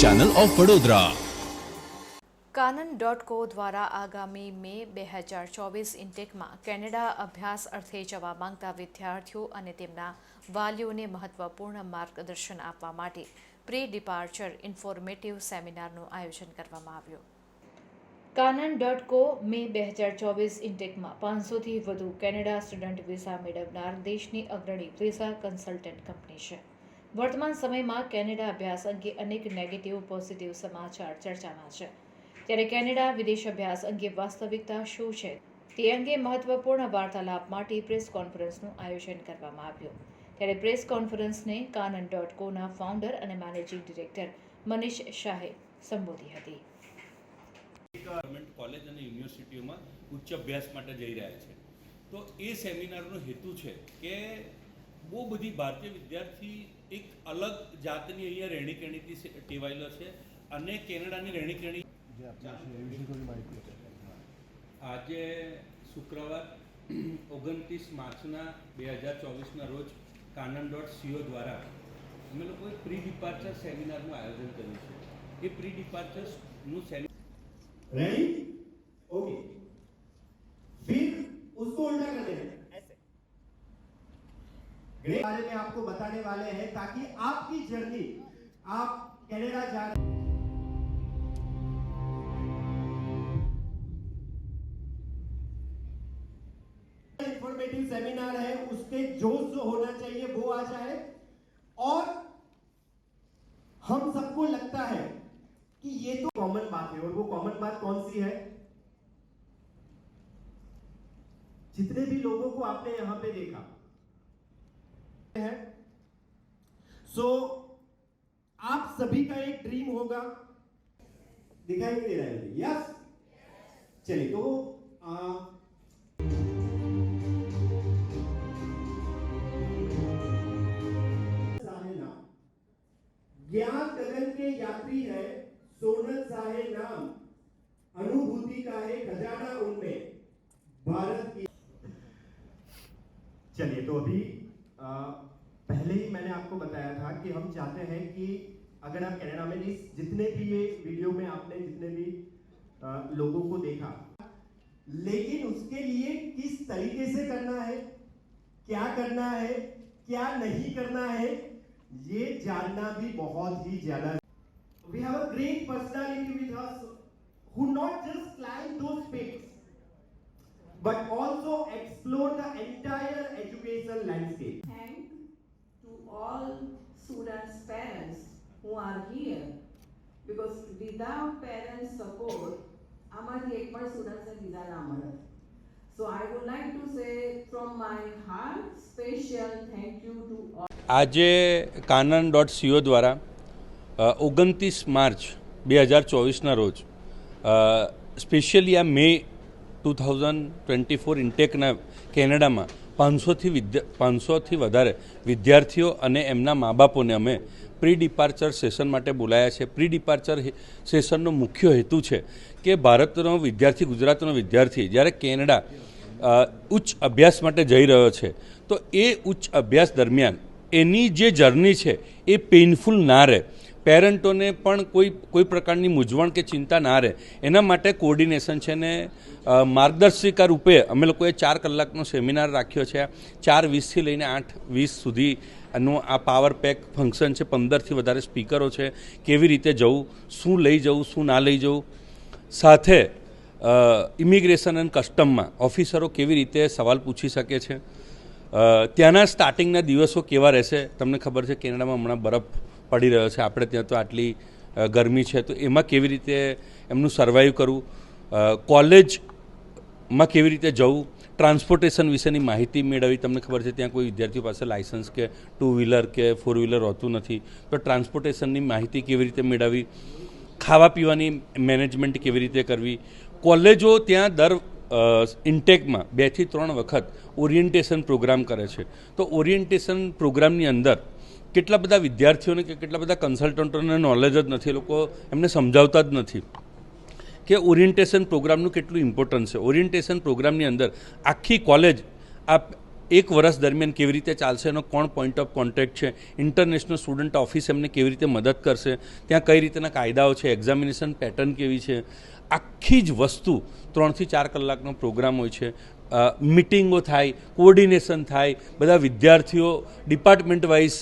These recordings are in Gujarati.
Channel of Vadodara Kanan dot co દ્વારા આગામી મે બે હજાર ચોવીસ ઇન્ટેકમાં કેનેડા અભ્યાસ અર્થે જવા માંગતા વિદ્યાર્થીઓ અને તેમના વાલીઓને મહત્વપૂર્ણ માર્ગદર્શન આપવા માટે પ્રી ડિપાર્ચર ઇન્ફોર્મેટિવ સેમિનારનું આયોજન કરવામાં આવ્યું. કાનન ડોટ કો મે બે હજાર ચોવીસ ઇન્ટેકમાં પાંચસોથી વધુ કેનેડા સ્ટુડન્ટ વિઝા મેળવનાર દેશની અગ્રણી વિઝા કન્સલ્ટન્ટ કંપની છે. વર્તમાન સમયમાં કેનેડા અભ્યાસ અંગે અનેક નેગેટિવ પોઝિટિવ સમાચાર ચર્ચામાં છે. ત્યારે કેનેડા વિદેશ અભ્યાસ અંગે વાસ્તવિકતા શું છે? તે અંગે મહત્વપૂર્ણ વાર્તાલાપ માટે પ્રેસ કોન્ફરન્સનું આયોજન કરવામાં આવ્યું. ત્યારે પ્રેસ કોન્ફરન્સને કાનન ડોટ કોના ફાઉન્ડર અને મેનેજિંગ ડિરેક્ટર મનીષ શાહે સંબોધી હતી. કોલેજ અને યુનિવર્સિટીઓમાં ઉચ્ચ અભ્યાસ માટે જઈ રહ્યા છે. તો એ સેમિનારનો હેતુ છે કે બહુ બધી ભારતીય વિદ્યાર્થી એક અલગ જાતની અહીંયા રહેણીકરણીથી સે- ટેવાયેલો છે અને કેનેડાની રહેણીકરણી આજે શુક્રવાર ઓગણત્રીસ માર્ચના બે હજાર ચોવીસના રોજ કાનન ડોટ સીઓ દ્વારા અમે લોકોએ પ્રી ડિપાર્ચર સેમિનારનું આયોજન કર્યું છે. એ પ્રી ડિપાર્ચરનું સેમિનાર रेडी में आपको बताने वाले हैं ताकि आपकी जर्नी, आप कनाडा जा रहे इंफॉर्मेटिव सेमिनार है, उसके जोश जो होना चाहिए वो आ जाए। और हम सबको लगता है कि ये तो कॉमन बात है, और वो कॉमन बात कौन सी है? जितने भी लोगों को आपने यहाँ पे देखा है सो so, आप सभी का एक ड्रीम होगा। दिखाई दे रहा है यस चलिए तो आ, ज्ञान गगन के यात्री है सोनल साहे नाम। अनुभूति का है खजाना उनमें। भारत की चलिए तो अभी पहले ही मैंने आपको बताया था कि हम चाहते हैं कि अगर आप कैनेडा में इस जितने भी ये वीडियो में आपने जितने भी लोगों को देखा, लेकिन उसके लिए किस तरीके से करना है, क्या करना है, क्या नहीं करना है, ये जानना भी बहुत ही ज़्यादा we have a great personality with us who not just claim those but also explore the entire education landscape all students' parents who are here because without parents' support, આમાંથી એક પણ સ્ટુડન્ટ્સને વિઝા ના મળે so I would like to say from my heart special thank you to આજે કાનન ડોટ સીઓ દ્વારા ઓગણત્રીસ માર્ચ બે હજાર ચોવીસના રોજ સ્પેશિયલી આ May two thousand twenty four ઇન્ટેકના કેનેડામાં પાંચસોથી વિદ્યા પાંચસોથી વધારે વિદ્યાર્થીઓ અને એમના મા બાપોને અમે પ્રી ડિપાર્ચર સેશન માટે બોલાયા છે. પ્રી ડિપાર્ચર સેશનનો મુખ્ય હેતુ છે કે ભારતનો વિદ્યાર્થી, ગુજરાતનો વિદ્યાર્થી જ્યારે કેનેડા ઉચ્ચ અભ્યાસ માટે જઈ રહ્યો છે, તો એ ઉચ્ચ અભ્યાસ દરમિયાન એની જે જર્ની છે એ પેઇનફુલ ના રહે. પેરેન્ટોને પણ કોઈ કોઈ પ્રકારની મૂંઝવણ કે ચિંતા ના રહે. એના માટે કોર્ડિનેશન છે ને માર્ગદર્શિકા રૂપે અમે લોકોએ ચાર કલાકનો સેમિનાર રાખ્યો છે. ચાર વીસથી લઈને આઠ વીસ સુધી એનું આ પાવર પેક ફંક્શન છે. પંદરથી વધારે સ્પીકરો છે. કેવી રીતે જવું, શું લઈ જવું, શું ના લઈ જવું. સાથે ઇમિગ્રેશન એન્ડ કસ્ટમમાં ઓફિસરો કેવી રીતે સવાલ પૂછી શકે છે. ત્યાંના સ્ટાર્ટિંગના દિવસો કેવા રહેશે? તમને ખબર છે, કેનેડામાં હમણાં બરફ પડી રહ્યો છે. આપણે ત્યાં તો આટલી ગરમી છે. તો એમાં કેવી રીતે એમનું સર્વાઈવ કરવું? કોલેજમાં કેવી રીતે જવું? ટ્રાન્સપોર્ટેશન વિશેની માહિતી મેળવવી તમને ખબર છે, ત્યાં કોઈ વિદ્યાર્થીઓ પાસે લાયસન્સ કે ટુ વ્હીલર કે ફોર વ્હીલર હોતું નથી. તો ટ્રાન્સપોર્ટેશનની માહિતી કેવી રીતે મેળવવી? ખાવા પીવાની મેનેજમેન્ટ કેવી રીતે કરવી? કોલેજો ત્યાં દર ઇન્ટેકમાં બેથી ત્રણ વખત ઓરિએન્ટેશન પ્રોગ્રામ કરે છે. તો ઓરિએન્ટેશન પ્રોગ્રામની અંદર કેટલા બધા વિદ્યાર્થીઓને કે કેટલા બધા કન્સલ્ટન્ટોને નોલેજ જ નથી લોકો એમને સમજાવતા જ નથી. કે ઓરિએન્ટેશન પ્રોગ્રામનું કેટલું ઇમ્પોર્ટન્સ છે. ઓરિએન્ટેશન પ્રોગ્રામની અંદર આખી કોલેજ આ એક વર્ષ દરમિયાન કેવી રીતે ચાલશે, એનો કોણ પોઈન્ટ ઓફ કોન્ટેક્ટ છે ઇન્ટરનેશનલ સ્ટુડન્ટ ઓફિસ એમને કેવી રીતે મદદ કરશે, ત્યાં કઈ રીતના કાયદાઓ છે એક્ઝામિનેશન પેટર્ન કેવી છે, આખી જ વસ્તુ ત્રણથી ચાર કલાકનો પ્રોગ્રામ હોય છે. મિટિંગો થાય કોઓર્ડિનેશન થાય, બધા વિદ્યાર્થીઓ ડિપાર્ટમેન્ટ વાઇઝ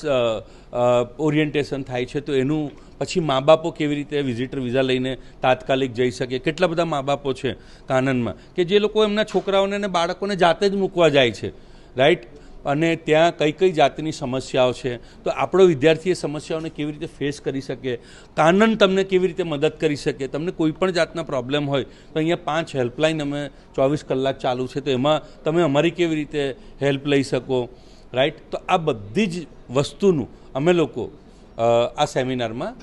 ઓરિએન્ટેશન થાય છે. તો એનું પછી મા બાપો કેવી રીતે વિઝિટર વિઝા લઈને તાત્કાલિક જઈ શકે? કેટલા બધા મા બાપો છે કાનનમાં? કે જે લોકો એમના છોકરાઓને અને બાળકોને જાતે જ મૂકવા જાય છે. રાઈટ અને ત્યાં કઈ કઈ જાતની સમસ્યાઓ છે? તો આપણો વિદ્યાર્થી એ સમસ્યાઓને કેવી રીતે ફેસ કરી શકે? કાનન તમને કેવી રીતે મદદ કરી શકે? તમને કોઈ પણ જાતના પ્રોબ્લેમ હોય, તો અહીંયા પાંચ હેલ્પલાઇન અમે ચોવીસ કલાક ચાલુ છે, તો એમાં તમે અમારી કેવી રીતે હેલ્પ લઈ શકો? રાઈટ તો આ બધી જ વસ્તુનું અમે લોકો આ સેમિનારમાં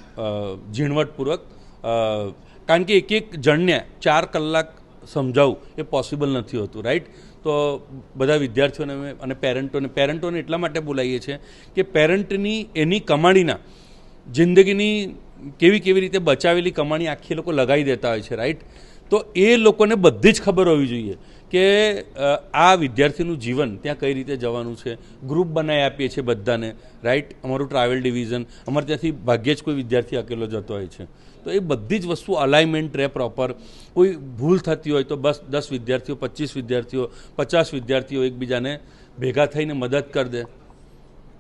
ઝીણવટપૂર્વક કારણ કે એક એક જણને ચાર કલાક સમજાવવું એ પોસિબલ નથી હોતું રાઈટ તો બધા વિદ્યાર્થીઓને અમે અને પેરેન્ટોને પેરેન્ટોને એટલા માટે બોલાવીએ છીએ કે પેરેન્ટની એની કમાણીના, જિંદગીની કેવી કેવી રીતે બચાવેલી કમાણી આખી લોકો લગાવી દેતા હોય છે રાઈટ તો એ લોકોને બધી જ ખબર હોવી જોઈએ કે આ વિદ્યાર્થીનું જીવન ત્યાં કઈ રીતે જવાનું છે ગ્રુપ બનાવી આપીએ છીએ બધાને રાઈટ અમારું ટ્રાવેલ ડિવિઝન અમારે ત્યાંથી ભાગ્યે જ કોઈ વિદ્યાર્થી અકેલો જતો હોય છે. તો એ બધી જ વસ્તુ અલાઇનમેન્ટ રહે પ્રોપર કોઈ ભૂલ થતી હોય તો બસ દસ વિદ્યાર્થીઓ, પચીસ વિદ્યાર્થીઓ, પચાસ વિદ્યાર્થીઓ એકબીજાને ભેગા થઈને મદદ કરી દે.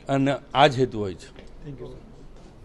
અને આ જ હેતુ હોય છે. Thank you